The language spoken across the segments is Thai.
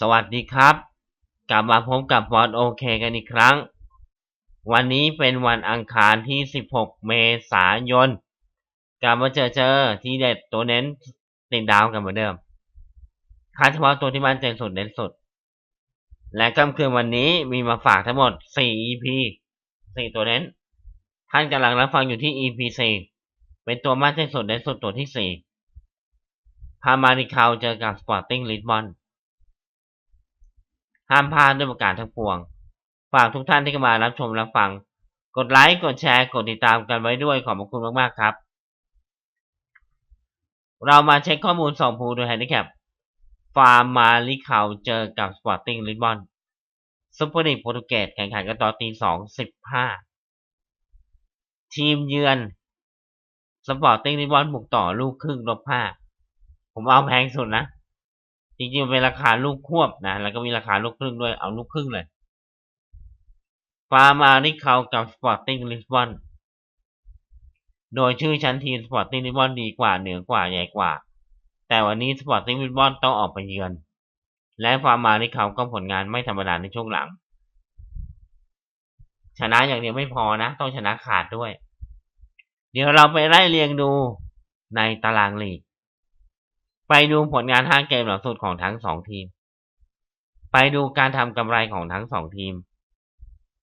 สวัสดีครับ กลับมาพบกับบอสโอเคกันอีกครั้ง วันนี้เป็นวันอังคารที่ 16 เมษายนกลับมาเจอเจอที่เด็ดตัวเน้นติดดาวกันเหมือนเดิมคาดเฉพาะตัวที่มั่นใจสุดเน้นสุด และค่ำคืนวันนี้มีมาฝากทั้งหมด 4 EP 4 ตัวเน้น ท่านกำลังรับฟังอยู่ที่ EP 4เป็นตัวมั่นใจสุดเน้นสุดตัวที่ 4 พามาริคาวเจอกับสปอร์ติ้งลิสบอน ห้ามพลาดด้วยประการทั้งปวง ฝากทุกท่านที่เข้ามารับชมรับฟัง กดไลค์ กดแชร์ กดติดตามกันไว้ด้วยขอบคุณมากๆครับ เรามาเช็คข้อมูล2ภูโดยแฮนดิแคป ฟาร์มมาลิคาวเจอกับสปอร์ติ้งลิสบอนซุปเปอร์ลีกโปรตุเกสแข่งขันกันตอนตีสองสิบห้าทีมเยือนสปอร์ติ้งลิสบอนบุกต่อลูกครึ่งลบห้าผมเอาแพงสุดนะ จริงๆเป็นราคาลูกควบนะแล้วก็มีราคาลูกครึ่งด้วยเอาลูกครึ่งเลยฟาร์มาริคาวกับสปอร์ติ้งลิสบอนโดยชื่อชั้นทีมสปอร์ติ้งลิสบอนดีกว่าเหนือกว่าใหญ่กว่า แต่วันนี้สปอร์ติ้งลิสบอนต้องออกไปเยือน และฟาร์มาริคาวก็ผลงานไม่ธรรมดาในช่วงหลัง ชนะอย่างเดียวไม่พอนะ ต้องชนะขาดด้วย เดี๋ยวเราไปไล่เรียงดูในตารางลีก ไปดูผลงานห้าเกมหลังสุดของทั้งสองทีม ไปดูการทำกำไรของทั้งสองทีม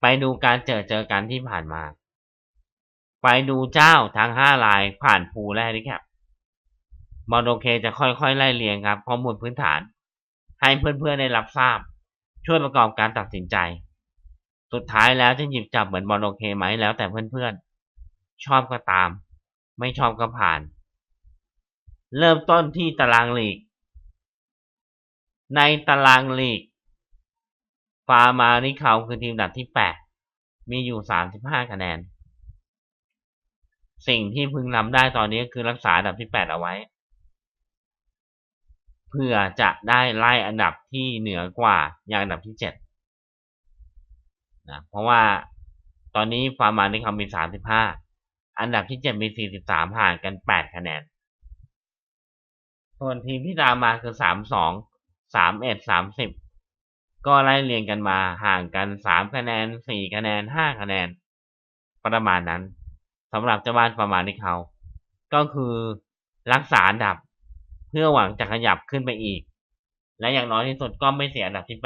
ไปดูการเจอเจอกันที่ผ่านมา ไปดูเจ้าทั้งห้ารายผ่านภูและนี่ครับบอลโอเคจะค่อยๆ ไล่เรียงครับข้อมูลพื้นฐาน ให้เพื่อนๆ ได้รับทราบ ช่วยประกอบการตัดสินใจ สุดท้ายแล้วจะหยิบจับเหมือนบอลโอเคไหมแล้วแต่เพื่อนๆ ชอบก็ตาม ไม่ชอบก็ผ่าน เริ่มต้นที่ตารางลีก ในตารางลีก ฟาร์มาริเขาคือทีมดับที่ 8 มีอยู่ 35 คะแนน สิ่งที่พึงทำได้ตอนนี้คือรักษาดับที่ 8 เอาไว้ เพื่อจะได้ไล่อันดับที่เหนือกว่าอย่างอันดับที่ 7 นะ เพราะว่าตอนนี้ฟาร์มาริเขามี 35 อันดับที่ 7 มี 43 ห่างกัน 8 คะแนน ส่วนทีมที่ตามมาคือ32 31 30ก็ไล่เรียงกันมาห่างกัน3คะแนน4คะแนน5คะแนน ประมาณนั้นสำหรับเจ้าบ้านประมาณนี้เขา ก็คือรักษาอันดับ เพื่อหวังจะขยับขึ้นไปอีก และอย่างน้อยที่สุดก็ไม่เสียอันดับที่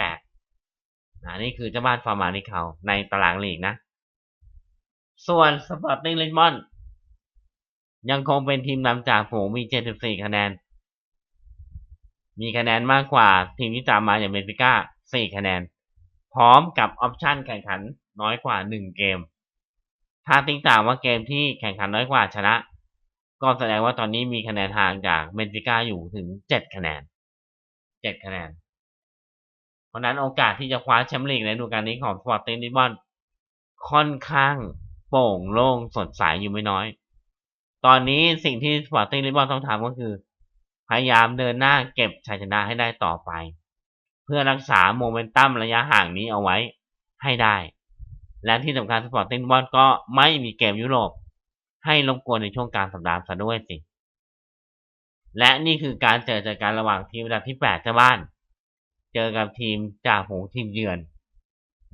8นะนี่คือเจ้าบ้านฟาร์มานิเขาในตารางลีกนะ ส่วนสปอร์ติ้งลิสบอนยังคงเป็นทีมนำจากฝูงมี 74 คะแนน มีคะแนนมากกว่าทีมที่ตามมาอย่างเบนฟิก้า4คะแนน พร้อมกับออปชันแข่งขันน้อยกว่า1เกม ถ้าติ้งต่างว่าเกมที่แข่งขันน้อยกว่าชนะ ก็แสดงว่าตอนนี้มีคะแนนห่างจากเบนฟิก้าอยู่ถึง7คะแนน7คะแนน เพราะนั้นโอกาสที่จะคว้าแชมป์ลีกในฤดูกาลนี้ของสปอร์ติ้งลิบอนค่อนข้างโป่งโล่งสดใสยอยู่ไม่น้อย ตอนนี้สิ่งที่สปอร์ติ้งลิบอนต้องทำก็คือ พยายามเดินหน้าเก็บชัยชนะให้ได้ต่อไป เพื่อรักษาโมเมนตัมระยะห่างนี้เอาไว้ให้ได้ และที่สำคัญสปอร์ติ้งลิสบอนก็ไม่มีเกมยุโรป ให้รบกวนในช่วงกลางสัปดาห์ซะด้วยสิ และนี่คือการเจอเจอกันระหว่างทีมอันดับที่8เจ้าบ้าน เจอกับทีมจ่าฝูงทีมเยือน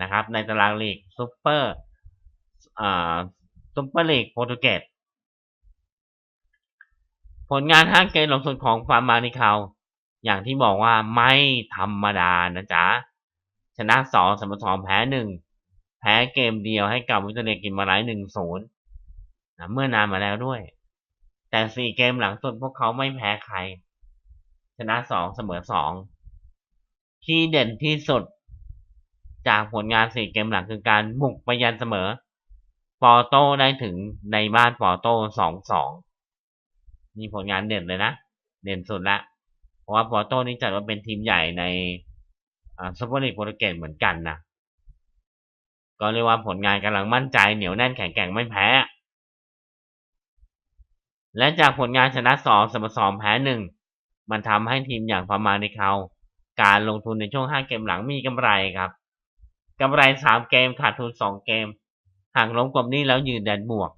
นะครับ ในตารางลีกซุปเปอร์อ่าซุปเปอร์ลีกโปรตุเกส ผลงานห้างเกมหลงสุดของฟาร์มานิคาวอย่างที่บอกว่าไม่ธรรมดานะจ๊ะ ชนะสองสมสองแพ้หนึ่งแพ้เกมเดียวให้กับวิตเตอร์เนกินมาไลหนึ่งศูนย์เมื่อนานมาแล้วด้วย แต่สี่เกมหลังสุดพวกเขาไม่แพ้ใคร ชนะสองเสมอสองที่เด่นที่สุด จากผลงานสี่เกมหลังคือการบุกไปยันเสมอ ปอโต้ได้ถึงในบ้านปอโต้สองสอง นี่ผลงานเด่นเลยนะ เด่นสุดละ เพราะว่าปอโต้นี่จัดว่าเป็นทีมใหญ่ในซุปเปอร์ลีกโปรตุเกสเหมือนกันนะก็เรียกว่าผลงานกำลังมั่นใจเหนียวแน่นแข็งแกร่งไม่แพ้ และจากผลงานชนะสองเสมอสองแพ้หนึ่งมันทำให้ทีมอย่างฟามาในเขาการลงทุนในช่วงห้าเกมหลังมีกำไรครับกำไรสามเกมขาดทุนสองเกม หากล้มกลมนี้แล้วยืนแดนบวก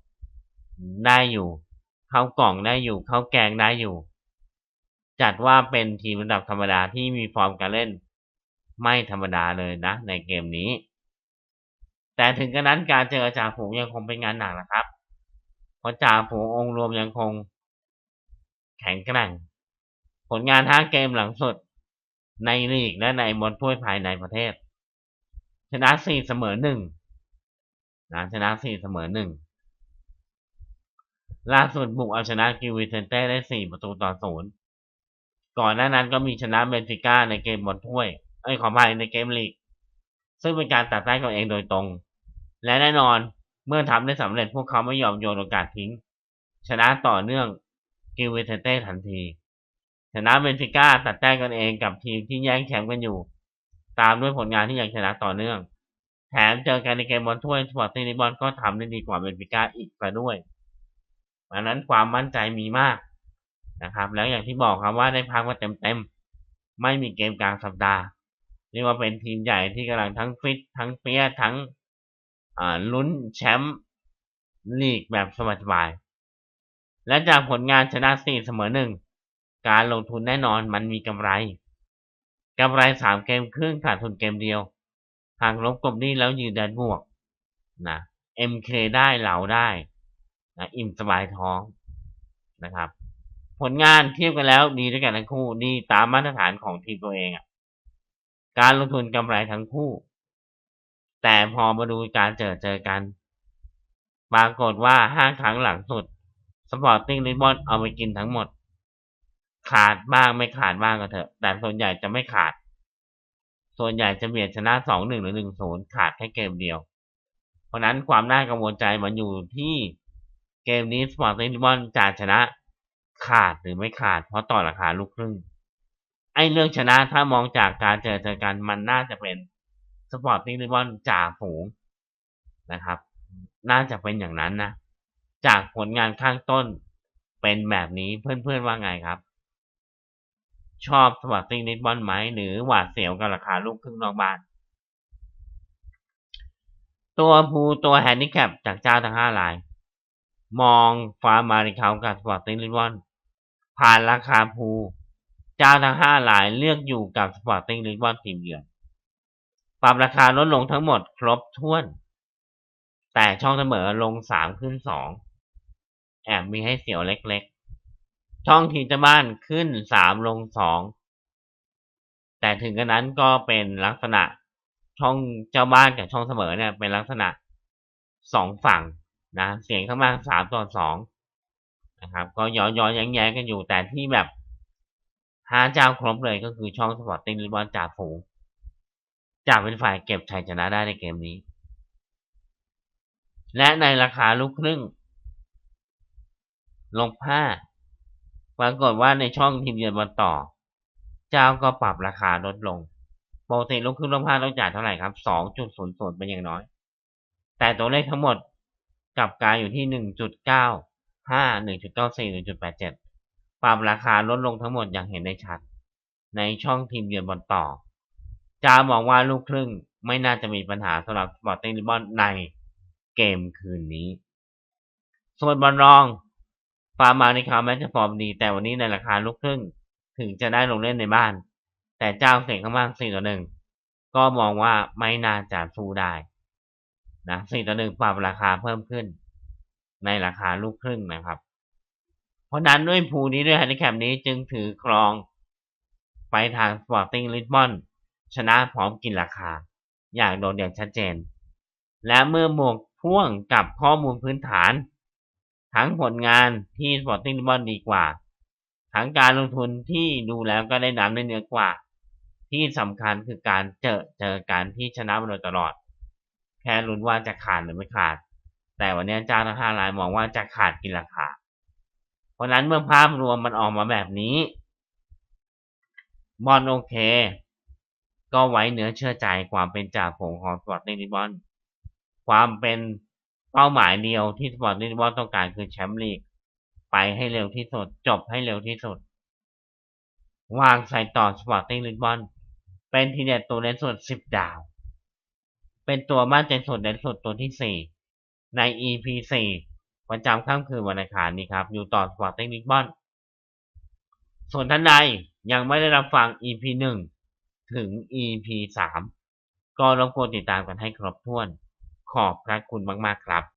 ได้อยู่ ข้ากล่องได้อยู่เข้าแกงได้อยู่ จัดว่าเป็นทีมระดับธรรมดาที่มีฟอร์มการเล่น ไม่ธรรมดาเลยนะ ในเกมนี้ แต่ถึงกระนั้นการเจอจ่าฝูงยังคงเป็นงานหนักนะครับ เพราะจ่าฝูงองค์รวมยังคง แข็งแกร่ง ผลงานห้าเกมหลังสุด ในลีกและในบอลถ้วยภายในประเทศ ชนะสี่เสมอหนึ่งนะชนะสี่เสมอหนึ่ง ล่าสุดบุกเอาชนะกิวิเซนเต้ได้สี่ประตูต่อศูนย์ก่อนหน้านั้นก็มีชนะเบนฟิก้าในเกมบอลถ้วยไอ้ขอภัยในเกมลีก ซึ่งเป็นการตัดแต้มตัวเองโดยตรง และแน่นอนเมื่อทำได้สำเร็จพวกเขาไม่ยอมโยนโอกาสทิ้ง ชนะต่อเนื่องกิวิเซนเต้ทันทีชนะเบนฟิก้าตัดแต้มกันเองกับทีมที่แย่งแชมป์กันอยู่ ตามด้วยผลงานที่ยังชนะต่อเนื่อง แถมเจอกันในเกมบอลถ้วยสปอร์ติ้งลิบอนก็ทำได้ดีกว่าเบนฟิก้าอีกซะด้วย ดังนั้นความมั่นใจมีมากนะครับ แล้วอย่างที่บอกครับว่าได้พักมาเต็มๆ ไม่มีเกมกลางสัปดาห์ เรียกว่าเป็นทีมใหญ่ที่กำลังทั้งฟิตทั้งเปียทั้งลุ้นแชมป์ลีกแบบสบายๆ และจากผลงานชนะสี่เสมอหนึ่ง การลงทุนแน่นอนมันมีกำไรกำไรสามเกมครึ่งขาดทุนเกมเดียว หากลบกบนี้แล้วยืนดันบวกนะ MK ได้เหลาได้ นะอิ่มสบายท้องนะครับ ผลงานเทียบกันแล้วดีด้วยกันทั้งคู่ดีตามมาตรฐานของทีมตัวเองอะ่ะ การลงทุนกำไรทั้งคู่ แต่พอมาดูการเจอเจอกันปรากฏว่าห้าครั้งหลังสุดสปอร์ติ้งลิบอนเอาไปกินทั้งหมด ขาดบ้างไม่ขาดบ้างก็เถอะ แต่ส่วนใหญ่จะไม่ขาด ส่วนใหญ่จะเบียดชนะสองหนึ่งหรือหนึ่งศูนย์ขาดแค่เกมเดียว เพราะนั้นความน่ากังวลใจมันอยู่ที่ เกมนี้สปอร์ติ้งลิบอนจะชนะขาดหรือไม่ขาด เพราะต่อราคาลูกครึ่ง ไอ้เรื่องชนะถ้ามองจากการเจอเจอกันมันน่าจะเป็นสปอร์ติ้งลิบอนจ่าฝูงนะครับ น่าจะเป็นอย่างนั้นนะ จากผลงานข้างต้นเป็นแบบนี้เพื่อนๆว่าไงครับ ชอบสปอร์ติ้งลิบอนไหม หรือหวาดเสียวกับราคาลูกครึ่งนอกบ้านตัวภูตัวแฮนดิแคปจากเจ้าทั้งห้าราย มองฟาร์มาริคากับสปอร์ติ้งลิบอนผ่านราคาภูเจ้าทั้งห้าหลายเลือกอยู่กับสปอร์ติ้งลิบอนทีมเยือนปรับราคาลดลงทั้งหมดครบถ้วน แต่ช่องเสมอลงสามขึ้นสองแอบมีให้เสียวเล็กๆ ช่องทีมเจ้าบ้านขึ้นสามลงสองแต่ถึงกระนั้นก็เป็นลักษณะช่องเจ้าบ้านกับช่องเสมอเนี่ยเป็นลักษณะสองฝั่ง นะเสียงข้างล่างสามต่อสองนะครับ ก็ย้อนย้อนแย้งแย้งกันอยู่แต่ที่แบบห้าเจ้าครบเลยก็คือช่องสปอร์ตติ้งลิบอนจ่าฝูงจะเป็นฝ่ายเก็บชัยชนะได้ในเกมนี้ และในราคาลูกครึ่ง ลงผ้าปรากฏว่าในช่องทีมเยือนบอลต่อ เจ้าก็ปรับราคาลดลงปกติลูกครึ่งลงผ้าต้องจ่ายเท่าไหร่ครับสองจุดศูนย์ศูนย์เป็นอย่างน้อย แต่ตัวเลขทั้งหมด กับการอยู่ที่หนึ่งจุดเก้าห้าหนึ่งจุดเก้าสี่หนึ่งจุดแปรับราคาลดลงทั้งหมดอย่างเห็นได้ชัด ในช่องทีมเยือนบอลต่อจามองว่าลูกครึ่งไม่น่าจะมีปัญหาสำหรับสปอร์ติ้งลิบอนในเกมคืนนี้ ส่วนบอลรองฟาร์มาในคาวแม้จะฟอร์มดี แต่วันนี้ในราคาลูกครึ่งถึงจะได้ลงเล่นในบ้าน แต่เจ้าเสียงข้างมากสี่ต่อหนึ่งก็มองว่าไม่น่าจะสู้ได้ นะสี่ต่อหนึ่งปรับราคาเพิ่มขึ้น ในราคาลูกครึ่งนะครับ เพราะนั้นด้วยภูนี้ด้วยฮันดิแคปนี้จึงถือครองไปทางสปอร์ติ้งลิสบอนชนะพร้อมกินราคา อย่างโดดเด่นชัดเจน และเมื่อบวกพ่วงกับข้อมูลพื้นฐาน ทั้งผลงานที่สปอร์ติ้งลิสบอนดีกว่า ทั้งการลงทุนที่ดูแล้วก็ได้น้ำได้เนื้อกว่า ที่สำคัญคือการเจอเจอการที่ชนะมาโดยตลอด แค่ลุ้นว่าจะขาดหรือไม่ขาด แต่วันนี้เจ้าทั้งห้ารายมองว่าจะขาดกินราคา เพราะนั้นเมื่อภาพรวมมันออกมาแบบนี้ บอลโอเค ก็ไว้เนื้อเชื่อใจความเป็นจ่าฝูงของสปอร์ติ้งลิบอน ความเป็นเป้าหมายเดียวที่สปอร์ติ้งลิบอนต้องการคือแชมป์ลีก ไปให้เร็วที่สุด จบให้เร็วที่สุด วางใส่ต่อสปอร์ติ้งลิบอน เป็นทีเด็ดตัวเล่นส่วนสิบดาว เป็นตัวบ้านใจสุดในสุดตัวที่ 4 ใน EP 4 ประจำค่ำคืนวันอังคารนี้ครับ อยู่ต่อสปอร์ตติ้งบิ๊กบอลส่วนท่านใดยังไม่ได้รับฟัง EP 1 ถึง EP 3 ก็รบกวนติดตามกันให้ครบถ้วน ขอบพระคุณมาก ๆ ครับ